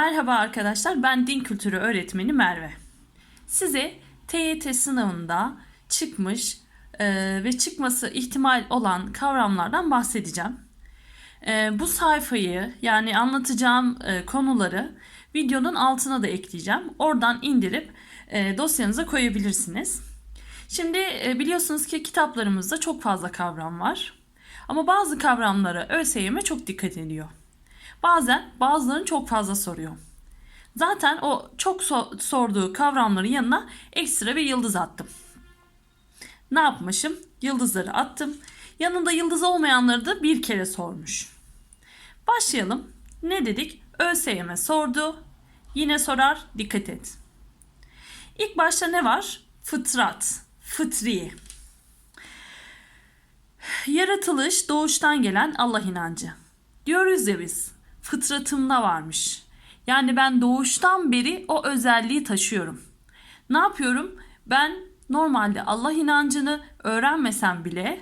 Merhaba arkadaşlar, ben din kültürü öğretmeni Merve. Size TYT sınavında çıkmış e, ve çıkması ihtimal olan kavramlardan bahsedeceğim. E, bu sayfayı yani anlatacağım e, konuları videonun altına da ekleyeceğim. Oradan indirip e, dosyanıza koyabilirsiniz. Şimdi e, biliyorsunuz ki kitaplarımızda çok fazla kavram var. Ama bazı kavramlara ÖSYM çok dikkat ediyor. Bazen bazılarını çok fazla soruyor. Zaten o çok so- sorduğu kavramların yanına ekstra bir yıldız attım. Ne yapmışım? Yıldızları attım. Yanında yıldız olmayanları da bir kere sormuş. Başlayalım. Ne dedik? ÖSYM sordu. Yine sorar. Dikkat et. İlk başta ne var? Fıtrat, fıtri. Yaratılış doğuştan gelen Allah inancı. Diyoruz ya biz, fıtratımda varmış. Yani ben doğuştan beri o özelliği taşıyorum. Ne yapıyorum? Ben normalde Allah inancını öğrenmesem bile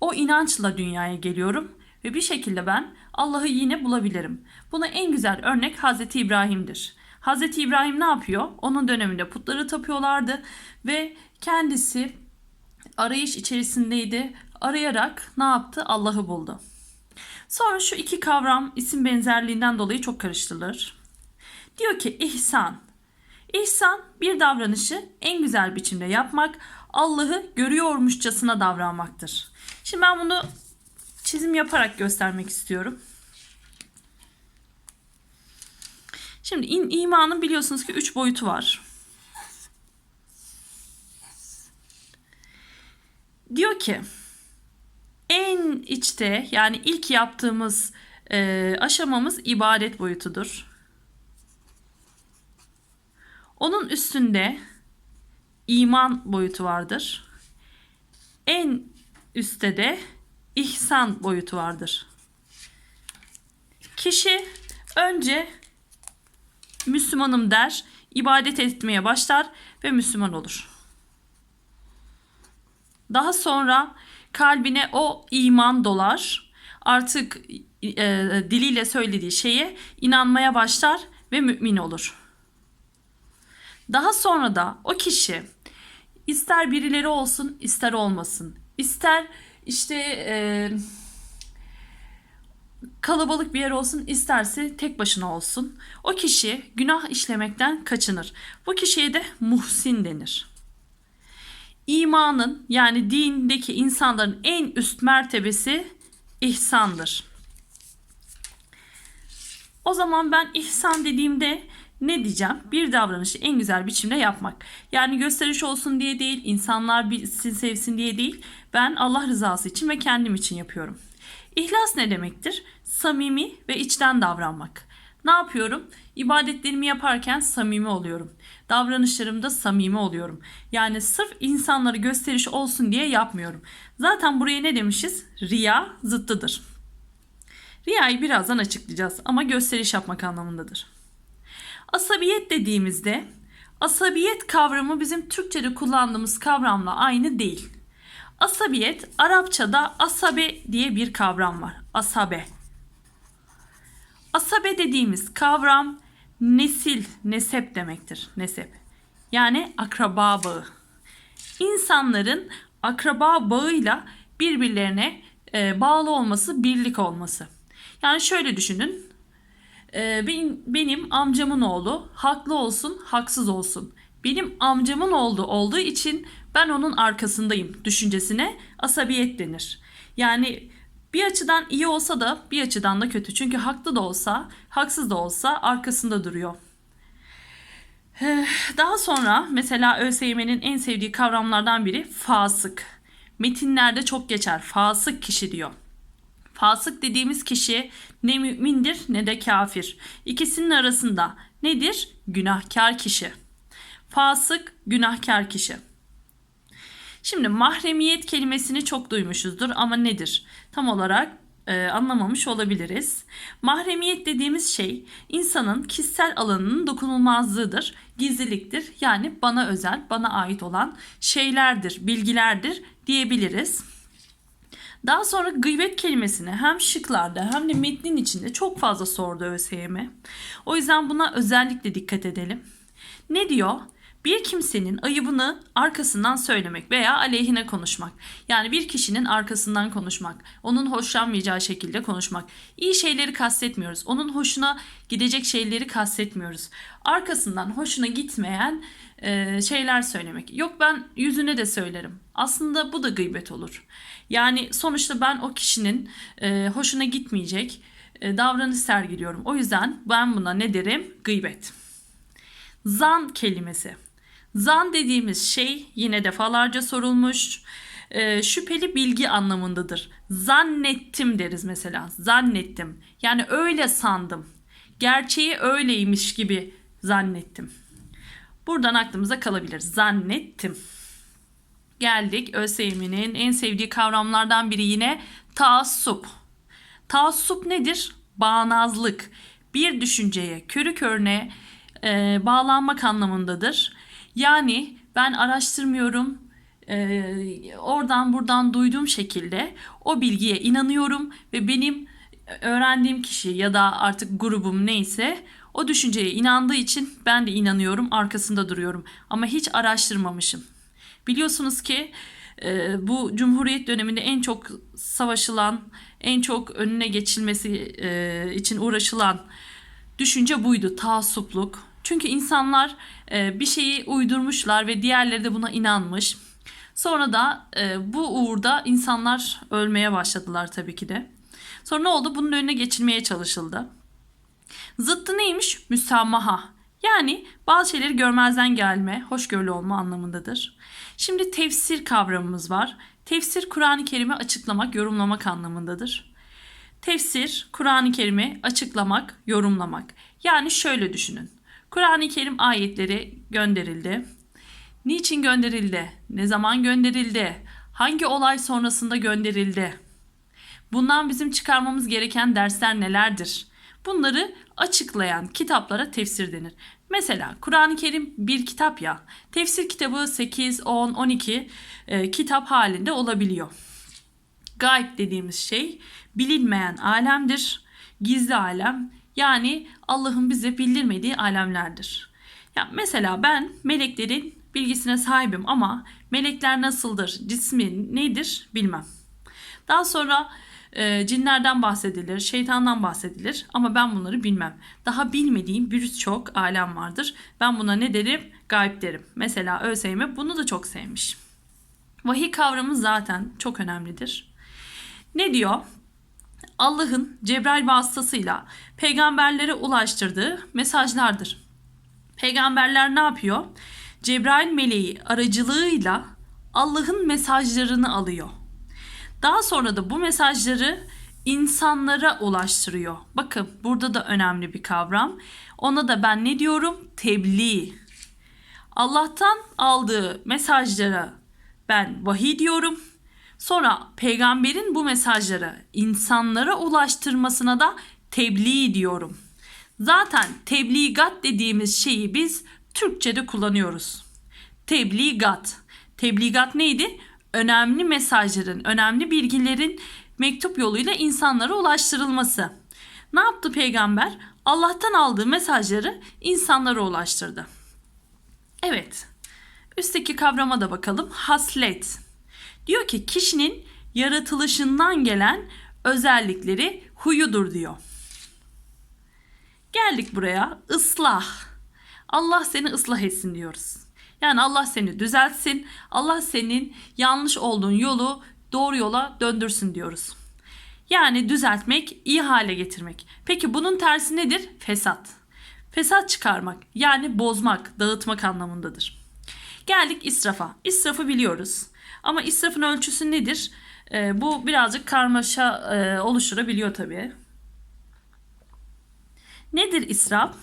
o inançla dünyaya geliyorum ve bir şekilde ben Allah'ı yine bulabilirim. Buna en güzel örnek Hazreti İbrahim'dir. Hazreti İbrahim ne yapıyor? Onun döneminde putları tapıyorlardı ve kendisi arayış içerisindeydi. Arayarak ne yaptı? Allah'ı buldu. Sonra şu iki kavram isim benzerliğinden dolayı çok karıştırılır. Diyor ki ihsan. İhsan bir davranışı en güzel biçimde yapmak, Allah'ı görüyormuşçasına davranmaktır. Şimdi ben bunu çizim yaparak göstermek istiyorum. Şimdi in, imanın biliyorsunuz ki üç boyutu var. Diyor ki en içte yani ilk yaptığımız e, aşamamız ibadet boyutudur. Onun üstünde iman boyutu vardır. En üstte de ihsan boyutu vardır. Kişi önce Müslümanım der, ibadet etmeye başlar ve Müslüman olur. Daha sonra kalbine o iman dolar. Artık e, diliyle söylediği şeye inanmaya başlar ve mümin olur. Daha sonra da o kişi ister birileri olsun ister olmasın. ister işte e, kalabalık bir yer olsun isterse tek başına olsun. O kişi günah işlemekten kaçınır. Bu kişiye de muhsin denir. İmanın yani dindeki insanların en üst mertebesi ihsandır. O zaman ben ihsan dediğimde ne diyeceğim? Bir davranışı en güzel biçimde yapmak. Yani gösteriş olsun diye değil, insanlar bilsin sevsin diye değil. Ben Allah rızası için ve kendim için yapıyorum. İhlas ne demektir? Samimi ve içten davranmak. Ne yapıyorum? İbadetlerimi yaparken samimi oluyorum. Davranışlarımda samimi oluyorum. Yani sırf insanları gösteriş olsun diye yapmıyorum. Zaten buraya ne demişiz? Riya zıttıdır. Riyayı birazdan açıklayacağız ama gösteriş yapmak anlamındadır. Asabiyet dediğimizde asabiyet kavramı bizim Türkçe'de kullandığımız kavramla aynı değil. Asabiyet Arapçada asabe diye bir kavram var. Asabe. Asabe dediğimiz kavram nesil, nesep demektir. Nesep. Yani akraba bağı. İnsanların akraba bağıyla birbirlerine e, bağlı olması, birlik olması. Yani şöyle düşünün. E, benim, benim amcamın oğlu haklı olsun, haksız olsun. Benim amcamın oğlu olduğu için ben onun arkasındayım düşüncesine asabiyet denir. Yani bir açıdan iyi olsa da bir açıdan da kötü. Çünkü haklı da olsa, haksız da olsa arkasında duruyor. Eh, Daha sonra mesela ÖSYM'nin en sevdiği kavramlardan biri fasık. Metinlerde çok geçer. Fasık kişi diyor. Fasık dediğimiz kişi ne mümindir ne de kafir. İkisinin arasında nedir? Günahkar kişi. Fasık günahkar kişi. Şimdi mahremiyet kelimesini çok duymuşuzdur ama nedir? Tam olarak e, anlamamış olabiliriz. Mahremiyet dediğimiz şey insanın kişisel alanının dokunulmazlığıdır, gizliliktir. Yani bana özel, bana ait olan şeylerdir, bilgilerdir diyebiliriz. Daha sonra gıybet kelimesini hem şıklarda hem de metnin içinde çok fazla sordu ÖSYM. O yüzden buna özellikle dikkat edelim. Ne diyor? Bir kimsenin ayıbını arkasından söylemek veya aleyhine konuşmak. Yani bir kişinin arkasından konuşmak. Onun hoşlanmayacağı şekilde konuşmak. İyi şeyleri kastetmiyoruz. Onun hoşuna gidecek şeyleri kastetmiyoruz. Arkasından hoşuna gitmeyen e, şeyler söylemek. Yok ben yüzüne de söylerim. Aslında bu da gıybet olur. Yani sonuçta ben o kişinin e, hoşuna gitmeyecek e, davranış sergiliyorum. O yüzden ben buna ne derim? Gıybet. Zan kelimesi. Zan dediğimiz şey yine defalarca sorulmuş. Ee, şüpheli bilgi anlamındadır. Zannettim deriz mesela. Zannettim. Yani öyle sandım. Gerçeği öyleymiş gibi zannettim. Buradan aklımıza kalabilir. Zannettim. Geldik ÖSYM'nin en sevdiği kavramlardan biri yine taassup. Taassup nedir? Bağnazlık. Bir düşünceye körü körüne e, bağlanmak anlamındadır. Yani ben araştırmıyorum, e, oradan buradan duyduğum şekilde o bilgiye inanıyorum ve benim öğrendiğim kişi ya da artık grubum neyse o düşünceye inandığı için ben de inanıyorum, arkasında duruyorum. Ama hiç araştırmamışım. Biliyorsunuz ki e, bu Cumhuriyet döneminde en çok savaşılan, en çok önüne geçilmesi e, için uğraşılan düşünce buydu, taassupluk. Çünkü insanlar bir şeyi uydurmuşlar ve diğerleri de buna inanmış. Sonra da e, bu uğurda insanlar ölmeye başladılar tabii ki de. Sonra ne oldu? Bunun önüne geçilmeye çalışıldı. Zıttı neymiş? Müsamaha. Yani bazı şeyleri görmezden gelme, hoşgörülü olma anlamındadır. Şimdi tefsir kavramımız var. Tefsir Kur'an-ı Kerim'i açıklamak, yorumlamak anlamındadır. Tefsir, Kur'an-ı Kerim'i açıklamak, yorumlamak. Yani şöyle düşünün. Kur'an-ı Kerim ayetleri gönderildi. Niçin gönderildi? Ne zaman gönderildi? Hangi olay sonrasında gönderildi? Bundan bizim çıkarmamız gereken dersler nelerdir? Bunları açıklayan kitaplara tefsir denir. Mesela Kur'an-ı Kerim bir kitap ya. Tefsir kitabı 8, 10, 12 e, kitap halinde olabiliyor. Gayb dediğimiz şey bilinmeyen alemdir. Gizli alem yani Allah'ın bize bildirmediği alemlerdir. Ya mesela ben meleklerin bilgisine sahibim ama melekler nasıldır, cismi nedir bilmem. Daha sonra e, cinlerden bahsedilir, şeytandan bahsedilir ama ben bunları bilmem. Daha bilmediğim birçok alem vardır. Ben buna ne derim? Gayb derim. Mesela ÖSYM bunu da çok sevmiş. Vahiy kavramı zaten çok önemlidir. Ne diyor? Allah'ın Cebrail vasıtasıyla peygamberlere ulaştırdığı mesajlardır. Peygamberler ne yapıyor? Cebrail meleği aracılığıyla Allah'ın mesajlarını alıyor. Daha sonra da bu mesajları insanlara ulaştırıyor. Bakın burada da önemli bir kavram. Ona da ben ne diyorum? Tebliğ. Allah'tan aldığı mesajlara ben vahiy diyorum. Sonra peygamberin bu mesajları insanlara ulaştırmasına da tebliğ diyorum. Zaten tebligat dediğimiz şeyi biz Türkçe'de kullanıyoruz. Tebligat. Tebligat neydi? Önemli mesajların, önemli bilgilerin mektup yoluyla insanlara ulaştırılması. Ne yaptı peygamber? Allah'tan aldığı mesajları insanlara ulaştırdı. Evet. Üstteki kavrama da bakalım. Haslet. Diyor ki kişinin yaratılışından gelen özellikleri huyudur diyor. Geldik buraya. Islah. Allah seni ıslah etsin diyoruz. Yani Allah seni düzeltsin. Allah senin yanlış olduğun yolu doğru yola döndürsün diyoruz. Yani düzeltmek, iyi hale getirmek. Peki bunun tersi nedir? Fesat. Fesat çıkarmak yani bozmak, dağıtmak anlamındadır. Geldik israfa. İsrafı biliyoruz. Ama israfın ölçüsü nedir? E, bu birazcık karmaşa e, oluşturabiliyor tabii. Nedir israf?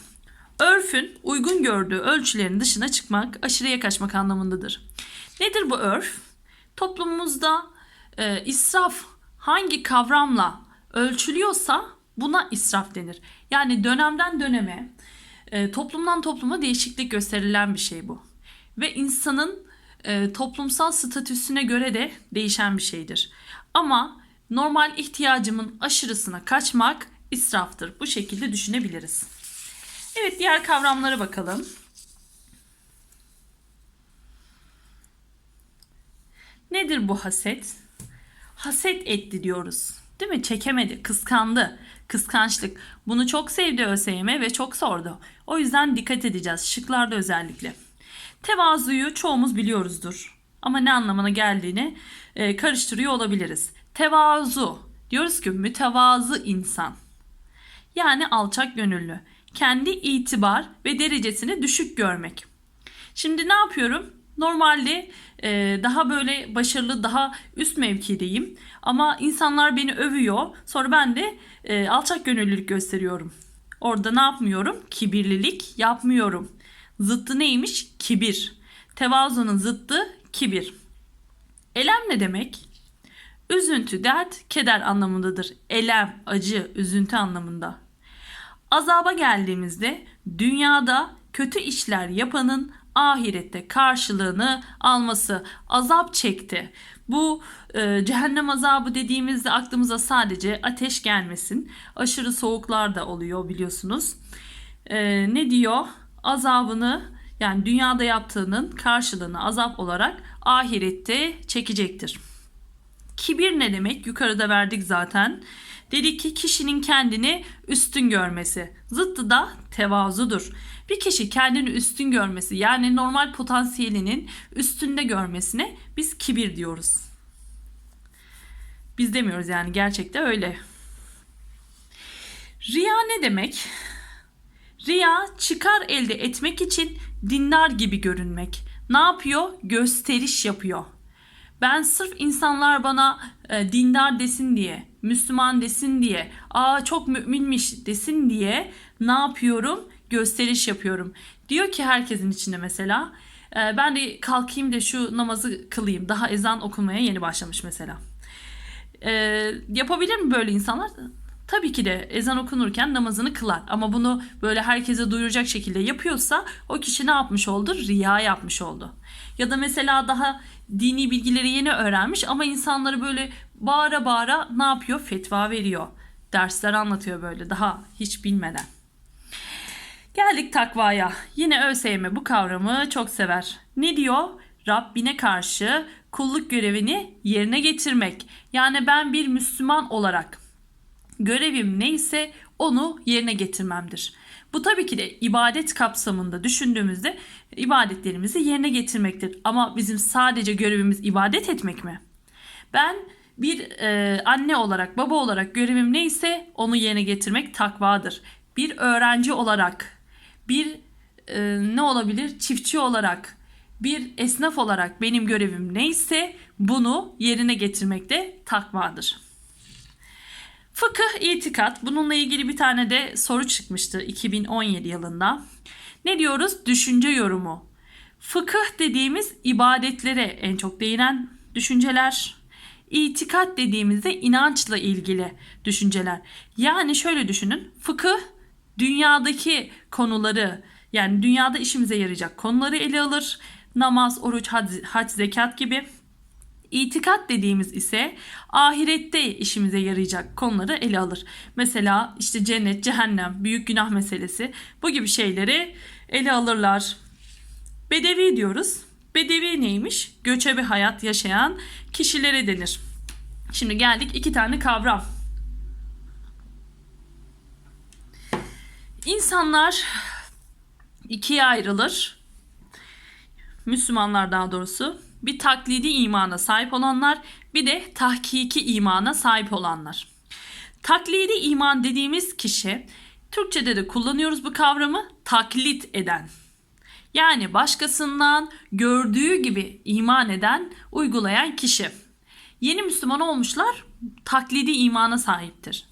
Örfün uygun gördüğü ölçülerin dışına çıkmak, aşırıya kaçmak anlamındadır. Nedir bu örf? Toplumumuzda e, israf hangi kavramla ölçülüyorsa buna israf denir. Yani dönemden döneme, e, toplumdan topluma değişiklik gösterilen bir şey bu. Ve insanın e, toplumsal statüsüne göre de değişen bir şeydir. Ama normal ihtiyacımın aşırısına kaçmak israftır. Bu şekilde düşünebiliriz. Evet diğer kavramlara bakalım. Nedir bu haset? Haset etti diyoruz. Değil mi? Çekemedi, kıskandı. Kıskançlık. Bunu çok sevdi ÖSYM ve çok sordu. O yüzden dikkat edeceğiz. Şıklarda özellikle. Tevazuyu çoğumuz biliyoruzdur. Ama ne anlamına geldiğini e, karıştırıyor olabiliriz. Tevazu. Diyoruz ki mütevazı insan. Yani alçak gönüllü. Kendi itibar ve derecesini düşük görmek. Şimdi ne yapıyorum? Normalde e, daha böyle başarılı, daha üst mevkideyim. Ama insanlar beni övüyor. Sonra ben de e, alçak gönüllülük gösteriyorum. Orada ne yapmıyorum? Kibirlilik yapmıyorum. Zıttı neymiş? Kibir. Tevazunun zıttı kibir. Elem ne demek? Üzüntü, dert, keder anlamındadır. Elem, acı, üzüntü anlamında. Azaba geldiğimizde dünyada kötü işler yapanın ahirette karşılığını alması azap çekti. Bu e, cehennem azabı dediğimizde aklımıza sadece ateş gelmesin. Aşırı soğuklar da oluyor biliyorsunuz. E, ne diyor? Azabını yani dünyada yaptığının karşılığını azap olarak ahirette çekecektir. Kibir ne demek? Yukarıda verdik zaten. Dedik ki kişinin kendini üstün görmesi. Zıttı da tevazudur. Bir kişi kendini üstün görmesi yani normal potansiyelinin üstünde görmesine biz kibir diyoruz. Biz demiyoruz yani gerçekte öyle. Riya ne demek? Riya çıkar elde etmek için dindar gibi görünmek. Ne yapıyor? Gösteriş yapıyor. Ben sırf insanlar bana e, dindar desin diye, Müslüman desin diye, aa çok müminmiş desin diye ne yapıyorum? Gösteriş yapıyorum. Diyor ki herkesin içinde mesela e, ben de kalkayım da şu namazı kılayım. Daha ezan okunmaya yeni başlamış mesela. E, yapabilir mi böyle insanlar? Tabii ki de ezan okunurken namazını kılar. Ama bunu böyle herkese duyuracak şekilde yapıyorsa o kişi ne yapmış oldu? Riya yapmış oldu. Ya da mesela daha dini bilgileri yeni öğrenmiş ama insanları böyle bağıra bağıra ne yapıyor? Fetva veriyor. Dersler anlatıyor böyle daha hiç bilmeden. Geldik takvaya. Yine ÖSYM bu kavramı çok sever. Ne diyor? Rabbine karşı kulluk görevini yerine getirmek. Yani ben bir Müslüman olarak görevim neyse onu yerine getirmemdir. Bu tabii ki de ibadet kapsamında düşündüğümüzde ibadetlerimizi yerine getirmektir. Ama bizim sadece görevimiz ibadet etmek mi? Ben bir e, anne olarak, baba olarak görevim neyse onu yerine getirmek takvadır. Bir öğrenci olarak, bir e, ne olabilir? Çiftçi olarak, bir esnaf olarak benim görevim neyse bunu yerine getirmek de takvadır. Fıkıh, itikat. Bununla ilgili bir tane de soru çıkmıştı 2017 yılında. Ne diyoruz? Düşünce yorumu. Fıkıh dediğimiz ibadetlere en çok değinen düşünceler. İtikat dediğimizde inançla ilgili düşünceler. Yani şöyle düşünün. Fıkıh dünyadaki konuları yani dünyada işimize yarayacak konuları ele alır. Namaz, oruç, hac, hac zekat gibi. İtikat dediğimiz ise ahirette işimize yarayacak konuları ele alır. Mesela işte cennet, cehennem, büyük günah meselesi bu gibi şeyleri ele alırlar. Bedevi diyoruz. Bedevi neymiş? Göçebe hayat yaşayan kişilere denir. Şimdi geldik iki tane kavram. İnsanlar ikiye ayrılır. Müslümanlar daha doğrusu bir taklidi imana sahip olanlar bir de tahkiki imana sahip olanlar. Taklidi iman dediğimiz kişi Türkçe'de de kullanıyoruz bu kavramı taklit eden. Yani başkasından gördüğü gibi iman eden, uygulayan kişi. Yeni Müslüman olmuşlar taklidi imana sahiptir.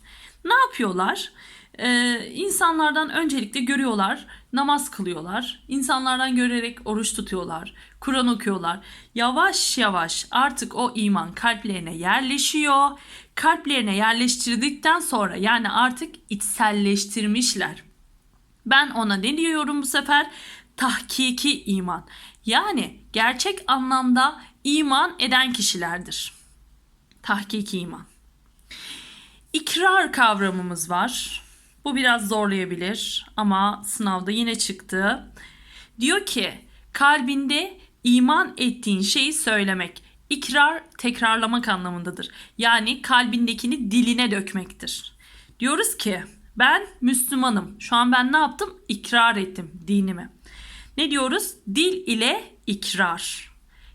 Ne yapıyorlar? Ee, insanlardan öncelikle görüyorlar, namaz kılıyorlar. İnsanlardan görerek oruç tutuyorlar, Kur'an okuyorlar. Yavaş yavaş artık o iman kalplerine yerleşiyor. Kalplerine yerleştirdikten sonra yani artık içselleştirmişler. Ben ona ne diyorum bu sefer? Tahkiki iman. Yani gerçek anlamda iman eden kişilerdir. Tahkiki iman. İkrar kavramımız var. Bu biraz zorlayabilir ama sınavda yine çıktı. Diyor ki kalbinde iman ettiğin şeyi söylemek. İkrar tekrarlamak anlamındadır. Yani kalbindekini diline dökmektir. Diyoruz ki ben Müslümanım. Şu an ben ne yaptım? İkrar ettim dinimi. Ne diyoruz? Dil ile ikrar.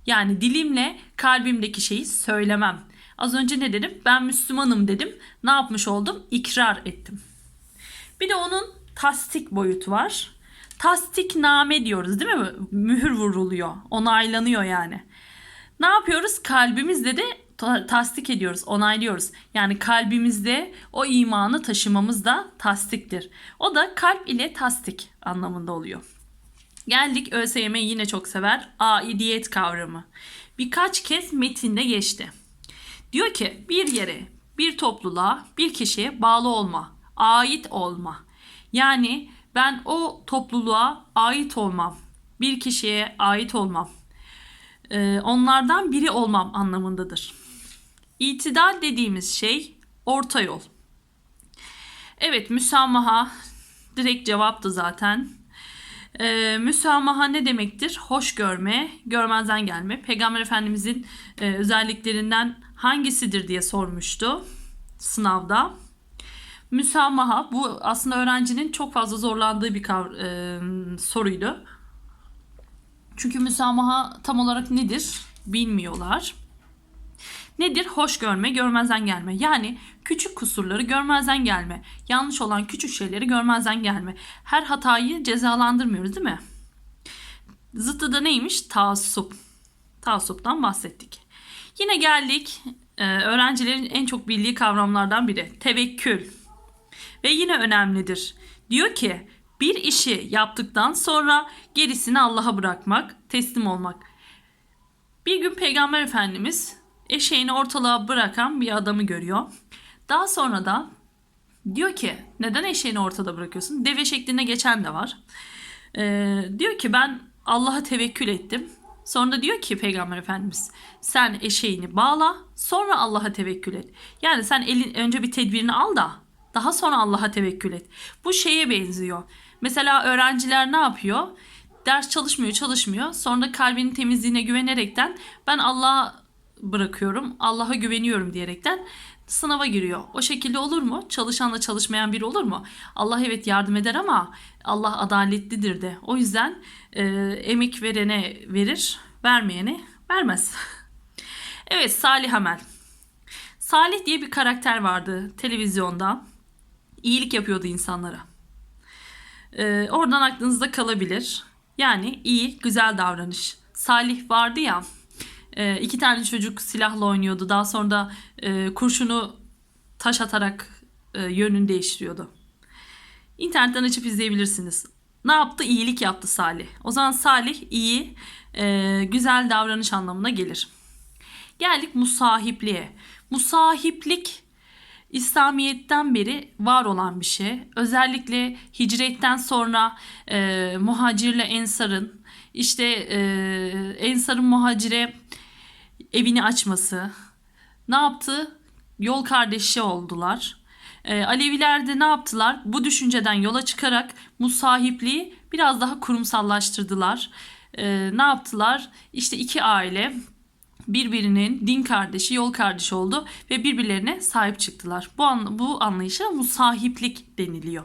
Yani dilimle kalbimdeki şeyi söylemem. Az önce ne dedim? Ben Müslümanım dedim. Ne yapmış oldum? İkrar ettim. Bir de onun tasdik boyutu var. Tasdikname diyoruz değil mi? Mühür vuruluyor. Onaylanıyor yani. Ne yapıyoruz? Kalbimizde de ta- tasdik ediyoruz, onaylıyoruz. Yani kalbimizde o imanı taşımamız da tasdiktir. O da kalp ile tasdik anlamında oluyor. Geldik ÖSYM yine çok sever. Aidiyet kavramı. Birkaç kez metinde geçti. Diyor ki bir yere, bir topluluğa, bir kişiye bağlı olma, ait olma. Yani ben o topluluğa ait olmam, bir kişiye ait olmam, Ee, onlardan biri olmam anlamındadır. İtidal dediğimiz şey orta yol. Evet müsamaha direkt cevaptı zaten. Ee, müsamaha ne demektir? Hoş görme, görmezden gelme. Peygamber Efendimizin e, özelliklerinden hangisidir diye sormuştu sınavda. Müsamaha bu aslında öğrencinin çok fazla zorlandığı bir kav- e, soruydu. Çünkü müsamaha tam olarak nedir bilmiyorlar. Nedir? Hoş görme, görmezden gelme. Yani küçük kusurları görmezden gelme. Yanlış olan küçük şeyleri görmezden gelme. Her hatayı cezalandırmıyoruz değil mi? Zıttı da neymiş? Taassup. Taassuptan bahsettik. Yine geldik e, öğrencilerin en çok bildiği kavramlardan biri. Tevekkül. Ve yine önemlidir. Diyor ki bir işi yaptıktan sonra gerisini Allah'a bırakmak, teslim olmak. Bir gün Peygamber Efendimiz eşeğini ortalığa bırakan bir adamı görüyor. Daha sonra da diyor ki neden eşeğini ortada bırakıyorsun? Deve şeklinde geçen de var. Ee, diyor ki ben Allah'a tevekkül ettim. Sonra diyor ki Peygamber Efendimiz sen eşeğini bağla sonra Allah'a tevekkül et. Yani sen elin önce bir tedbirini al da daha sonra Allah'a tevekkül et. Bu şeye benziyor. Mesela öğrenciler ne yapıyor? Ders çalışmıyor, çalışmıyor. Sonra kalbinin temizliğine güvenerekten ben Allah'a bırakıyorum, Allah'a güveniyorum diyerekten sınava giriyor. O şekilde olur mu? Çalışanla çalışmayan biri olur mu? Allah evet yardım eder ama Allah adaletlidir de. O yüzden e, emek verene verir, vermeyene vermez. evet Salih Amel. Salih diye bir karakter vardı televizyonda. İyilik yapıyordu insanlara. Ee, oradan aklınızda kalabilir. Yani iyi, güzel davranış. Salih vardı ya, e, iki tane çocuk silahla oynuyordu. Daha sonra da e, kurşunu taş atarak e, yönünü değiştiriyordu. İnternetten açıp izleyebilirsiniz. Ne yaptı? İyilik yaptı Salih. O zaman Salih iyi, e, güzel davranış anlamına gelir. Geldik musahipliğe. Musahiplik İslamiyet'ten beri var olan bir şey. Özellikle hicretten sonra e, muhacirle ensarın işte e, ensarın muhacire evini açması ne yaptı? Yol kardeşi oldular. E, Aleviler de ne yaptılar? Bu düşünceden yola çıkarak musahipliği biraz daha kurumsallaştırdılar. E, ne yaptılar? İşte iki aile birbirinin din kardeşi, yol kardeşi oldu ve birbirlerine sahip çıktılar. Bu, an, bu anlayışa musahiplik deniliyor.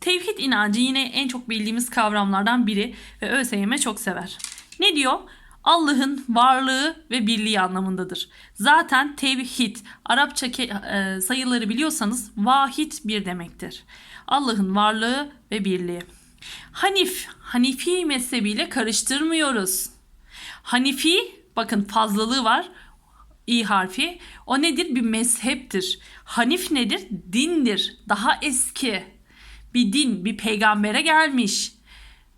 Tevhid inancı yine en çok bildiğimiz kavramlardan biri ve ÖSYM çok sever. Ne diyor? Allah'ın varlığı ve birliği anlamındadır. Zaten tevhid, Arapça e, sayıları biliyorsanız vahid bir demektir. Allah'ın varlığı ve birliği. Hanif, Hanifi mezhebiyle karıştırmıyoruz. Hanifi bakın fazlalığı var. İ harfi. O nedir? Bir mezheptir. Hanif nedir? Dindir. Daha eski. Bir din, bir peygambere gelmiş.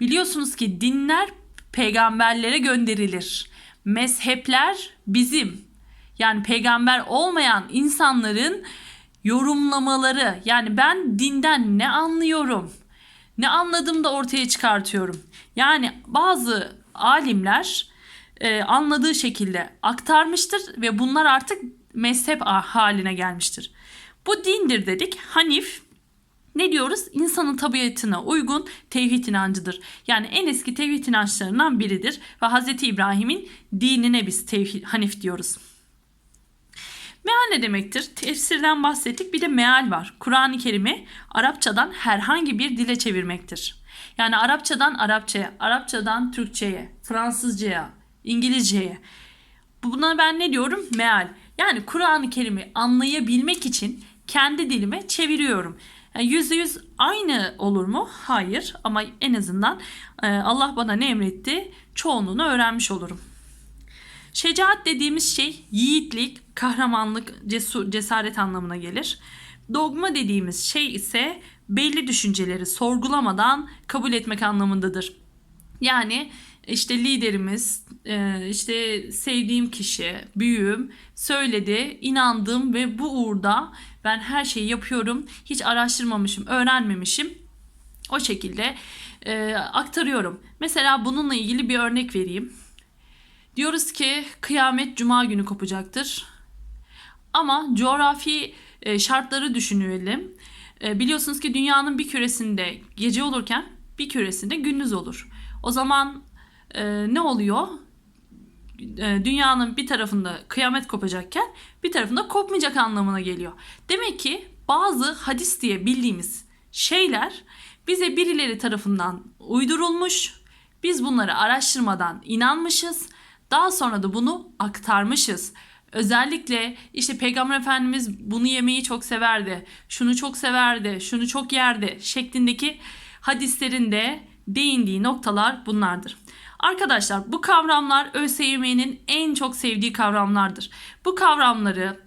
Biliyorsunuz ki dinler peygamberlere gönderilir. Mezhepler bizim. Yani peygamber olmayan insanların yorumlamaları. Yani ben dinden ne anlıyorum? Ne anladım da ortaya çıkartıyorum. Yani bazı alimler e, anladığı şekilde aktarmıştır ve bunlar artık mezhep haline gelmiştir. Bu dindir dedik. Hanif ne diyoruz? İnsanın tabiatına uygun tevhid inancıdır. Yani en eski tevhid inançlarından biridir ve Hz. İbrahim'in dinine biz tevhid, Hanif diyoruz. Meal ne demektir? Tefsirden bahsettik. Bir de meal var. Kur'an-ı Kerim'i Arapçadan herhangi bir dile çevirmektir. Yani Arapçadan Arapçaya, Arapçadan Türkçeye, Fransızcaya, İngilizceye. Buna ben ne diyorum? Meal. Yani Kur'an-ı Kerim'i anlayabilmek için kendi dilime çeviriyorum. Yüzde yüz aynı olur mu? Hayır ama en azından e, Allah bana ne emretti çoğunluğunu öğrenmiş olurum. Şecaat dediğimiz şey yiğitlik, kahramanlık, cesur, cesaret anlamına gelir. Dogma dediğimiz şey ise belli düşünceleri sorgulamadan kabul etmek anlamındadır. Yani işte liderimiz, e, işte sevdiğim kişi, büyüğüm söyledi, inandım ve bu uğurda ben her şeyi yapıyorum. Hiç araştırmamışım, öğrenmemişim. O şekilde e, aktarıyorum. Mesela bununla ilgili bir örnek vereyim. Diyoruz ki kıyamet cuma günü kopacaktır. Ama coğrafi e, şartları düşünelim. Biliyorsunuz ki dünyanın bir küresinde gece olurken bir küresinde gündüz olur. O zaman e, ne oluyor? E, dünyanın bir tarafında kıyamet kopacakken bir tarafında kopmayacak anlamına geliyor. Demek ki bazı hadis diye bildiğimiz şeyler bize birileri tarafından uydurulmuş. Biz bunları araştırmadan inanmışız. Daha sonra da bunu aktarmışız. Özellikle işte Peygamber Efendimiz bunu yemeyi çok severdi. Şunu çok severdi, şunu çok yerdi şeklindeki hadislerinde değindiği noktalar bunlardır. Arkadaşlar bu kavramlar ÖSYM'nin en çok sevdiği kavramlardır. Bu kavramları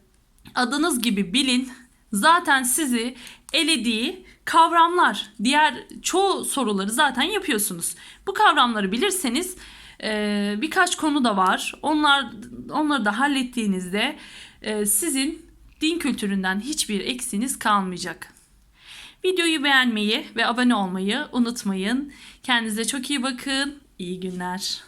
adınız gibi bilin. Zaten sizi elediği kavramlar. Diğer çoğu soruları zaten yapıyorsunuz. Bu kavramları bilirseniz e, birkaç konu da var. Onlar onları da hallettiğinizde e, sizin din kültüründen hiçbir eksiniz kalmayacak. Videoyu beğenmeyi ve abone olmayı unutmayın. Kendinize çok iyi bakın. İyi günler.